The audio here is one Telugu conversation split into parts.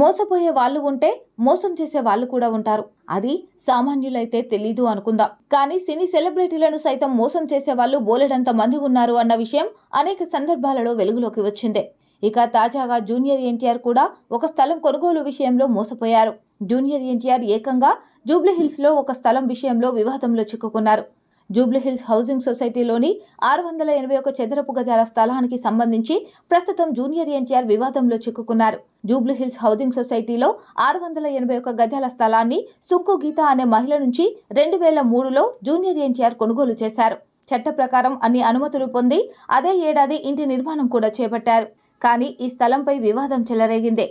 మోసపోయే వాళ్ళు ఉంటే మోసం చేసే వాళ్ళు కూడా ఉంటారు. అది సామాన్యులైతే తెలీదు అనుకుందాం. కానీ సినీ సెలబ్రిటీలను సైతం మోసం చేసే వాళ్ళు బోలెడంత మంది ఉన్నారు అన్న విషయం అనేక సందర్భాలలో వెలుగులోకి వచ్చిందే. ఇక తాజాగా జూనియర్ ఎన్టీఆర్ కూడా ఒక స్థలం కొనుగోలు విషయంలో మోసపోయారు. జూనియర్ ఎన్టీఆర్ ఏకంగా జూబ్లీహిల్స్లో ఒక స్థలం విషయంలో వివాదంలో చిక్కుకున్నారు. జూబ్లీహిల్స్ హౌసింగ్ సొసైటీలోని ఆరు వందల ఎనభై ఒక చదరపు గజాల స్థలానికి సంబంధించి ప్రస్తుతం జూనియర్ ఎన్టీఆర్ వివాదంలో చిక్కుకున్నారు. జూబ్లీహిల్స్ హౌసింగ్ సొసైటీలో ఆరు వందల ఎనభై ఒక గజాల స్థలాన్ని సుంకు గీత అనే మహిళ నుంచి రెండు వేల మూడులో జూనియర్ ఎన్టీఆర్ కొనుగోలు చేశారు. చట్ట ప్రకారం అన్ని అనుమతులు పొంది అదే ఏడాది ఇంటి నిర్మాణం కూడా చేపట్టారు. కానీ ఈ స్థలంపై వివాదం చెలరేగిందే.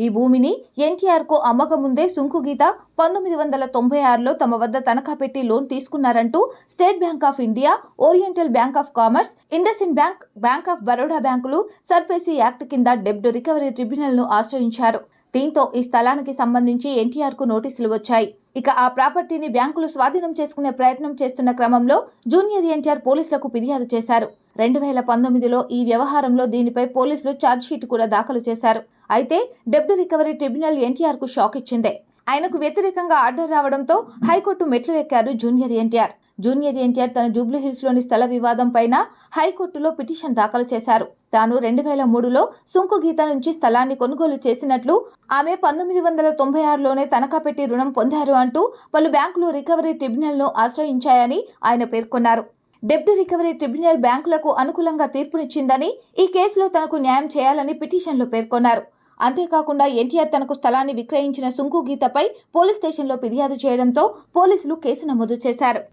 ఈ భూమిని ఎన్టీఆర్కు అమ్మకముందే సుంకు గీత పంతొమ్మిది వందల తొంభై ఆరులో తమ వద్ద తనఖా పెట్టి loan తీసుకున్నారంటూ State Bank of India Oriental Bank of Commerce IndusInd bank Bank of Baroda బ్యాంకులు సర్పేసి యాక్ట్ కింద డెబ్ట్ రికవరీ ట్రిబ్యునల్ను ఆశ్రయించారు. దీంతో ఈ స్థలానికి సంబంధించి ఎన్టీఆర్కు నోటీసులు వచ్చాయి. ఇక ఆ ప్రాపర్టీని బ్యాంకులు స్వాధీనం చేసుకునే ప్రయత్నం చేస్తున్న క్రమంలో జూనియర్ ఎన్టీఆర్ పోలీసులకు ఫిర్యాదు చేశారు. రెండు వేల పంతొమ్మిదిలో ఈ వ్యవహారంలో దీనిపై పోలీసులు ఛార్జ్షీట్ కూడా దాఖలు చేశారు. అయితే డెబ్ట్ రికవరీ ట్రిబ్యునల్ ఎన్టీఆర్కు షాక్ ఇచ్చిందే. ఆయనకు వ్యతిరేకంగా ఆర్డర్ రావడంతో హైకోర్టు మెట్లు ఎక్కారు జూనియర్ ఎన్టీఆర్. జూనియర్ ఎన్టీఆర్ తన జూబ్లీహిల్స్లోని స్థల వివాదం పైన హైకోర్టులో పిటిషన్ దాఖలు చేశారు. తాను రెండు వేల మూడులో సుంకు గీత నుంచి స్థలాన్ని కొనుగోలు చేసినట్లు ఆమె పంతొమ్మిది వందల తొంభై ఆరులోనే తనఖా పెట్టి రుణం పొందారు అంటూ పలు బ్యాంకులు రికవరీ ట్రిబ్యునల్ను ఆశ్రయించాయని ఆయన పేర్కొన్నారు. డెబ్ట్ రికవరీ ట్రిబ్యునల్ బ్యాంకులకు అనుకూలంగా తీర్పునిచ్చిందని ఈ కేసులో తనకు న్యాయం చేయాలని పిటిషన్లో పేర్కొన్నారు. అంతేకాకుండా ఎన్టీఆర్ తనకు స్థలాన్ని విక్రయించిన సుంకు గీతపై పోలీస్ స్టేషన్లో ఫిర్యాదు చేయడంతో పోలీసులు కేసు నమోదు చేశారు.